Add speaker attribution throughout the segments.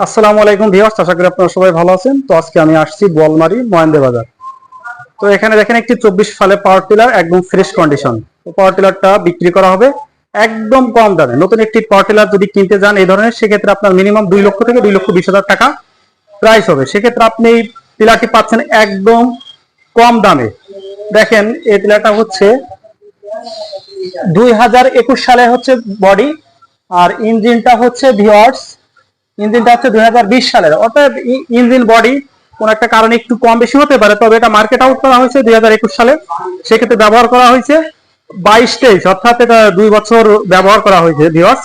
Speaker 1: আসসালামু আলাইকুম ভিউয়ার্স, আশা করি আপনারা সবাই ভালো আছেন। তো আজকে আমি আসছি বলমারি মহেন্দ্র বাজার তো এখানে দেখেন একটি চব্বিশ সালে পাওয়ার টিলার একদম ফ্রেশ কন্ডিশন তো পাওয়ার টিলারটা বিক্রি করা হবে একদম কম দামে। নতুন একটি পাওয়ার টিলার যদি কিনতে যান এই ধরনের, সেক্ষেত্রে আপনার মিনিমাম দুই লক্ষ থেকে দুই লক্ষ বিশ হাজার টাকা প্রাইস হবে। সেক্ষেত্রে আপনি টিলারটি পাচ্ছেন একদম কম দামে। দেখেন, এই টিলারটা হচ্ছে দুই হাজার একুশ সালে হচ্ছে বডি আর ইঞ্জিনটা হচ্ছে ভিওয়ার্স ইঞ্জিনটা হচ্ছে দুই হাজার বিশ সালের। অর্থাৎ ইঞ্জিন বডি কোন একটা কারণে একটু কম বেশি হতে পারে, তবে এটা মার্কেট আউট করা হয়েছে দুই হাজার একুশ সালে। সেক্ষেত্রে ব্যবহার করা হয়েছে বাইশ তেইশ, অর্থাৎ এটা দুই বছর ব্যবহার করা হয়েছে ভিওয়ার্স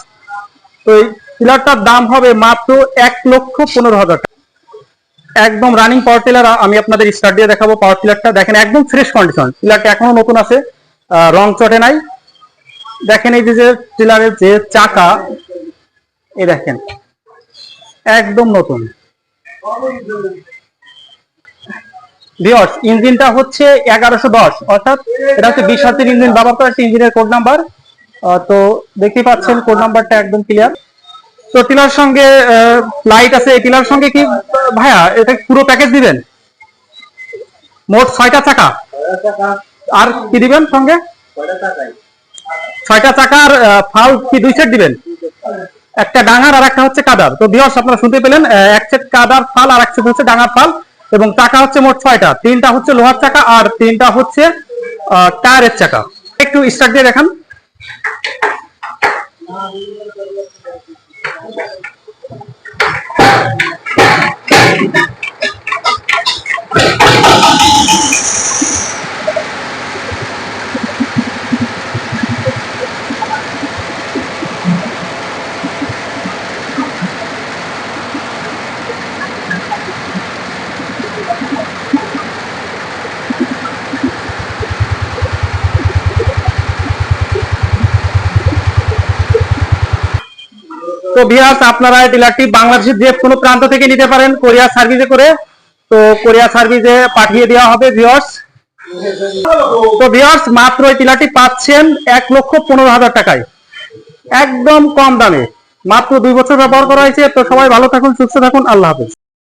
Speaker 1: তো এই টিলারটার দাম হবে মাত্র এক লক্ষ পনেরো হাজার টাকা। একদম রানিং পাওয়ার টিলার আমি আপনাদের স্টার্ট দিয়ে দেখাবো পাওয়ার টিলারটা দেখেন একদম ফ্রেশ কন্ডিশন টিলারটা এখনও নতুন আছে রং চটে নাই। দেখেন এই যে যে টিলারের যে চাকা, এই দেখেন। একদম নতুন। ভিওর্স ইঞ্জিনটা হচ্ছে এগারোশো দশ অর্থাৎ এটা হচ্ছে বিশ হাতের ইঞ্জিন ব্যবহার করা ইঞ্জিনের কোড নাম্বার তো দেখতেই পাচ্ছেন কোড নাম্বারটা একদম ক্লিয়ার তো টিলার সঙ্গে লাইট আছে এই টিলার সঙ্গে কি ভাইয়া এটা পুরো প্যাকেজ দিবেন? মোট ছয়টা চাকা। আর কি দিবেন সঙ্গে? ছয়টা চাকার আহ, ফাল কি দুই সেট দিবেন? একটা ডাঙার আর একটা হচ্ছে কাদার। তো বিহস আপনারা শুনতে পেলেন এক সেট কাদার ফাল আর এক সেট হচ্ছে ডাঙার ফাল, এবং চাকা হচ্ছে মোট ছয়টা। তিনটা হচ্ছে লোহার চাকা আর তিনটা হচ্ছে টায়ারের চাকা। একটু স্টার্ট দিয়ে দেখান। তো আপনারা ডিলারটি বাংলাদেশের যে কোনো প্রান্ত থেকে নিতে পারেন কোরিয়া সার্ভিসে করে। তো কোরিয়া সার্ভিসে পাঠিয়ে দেওয়া হবে ভিওর্স তো ভিওর্স মাত্র এই টিলাটি পাচ্ছেন এক লক্ষ পনেরো হাজার টাকায়। একদম কম দামে। মাত্র দুই বছর ব্যবহার করা হয়েছে। তো সবাই ভালো থাকুন, সুস্থ থাকুন। আল্লাহ হাফেজ।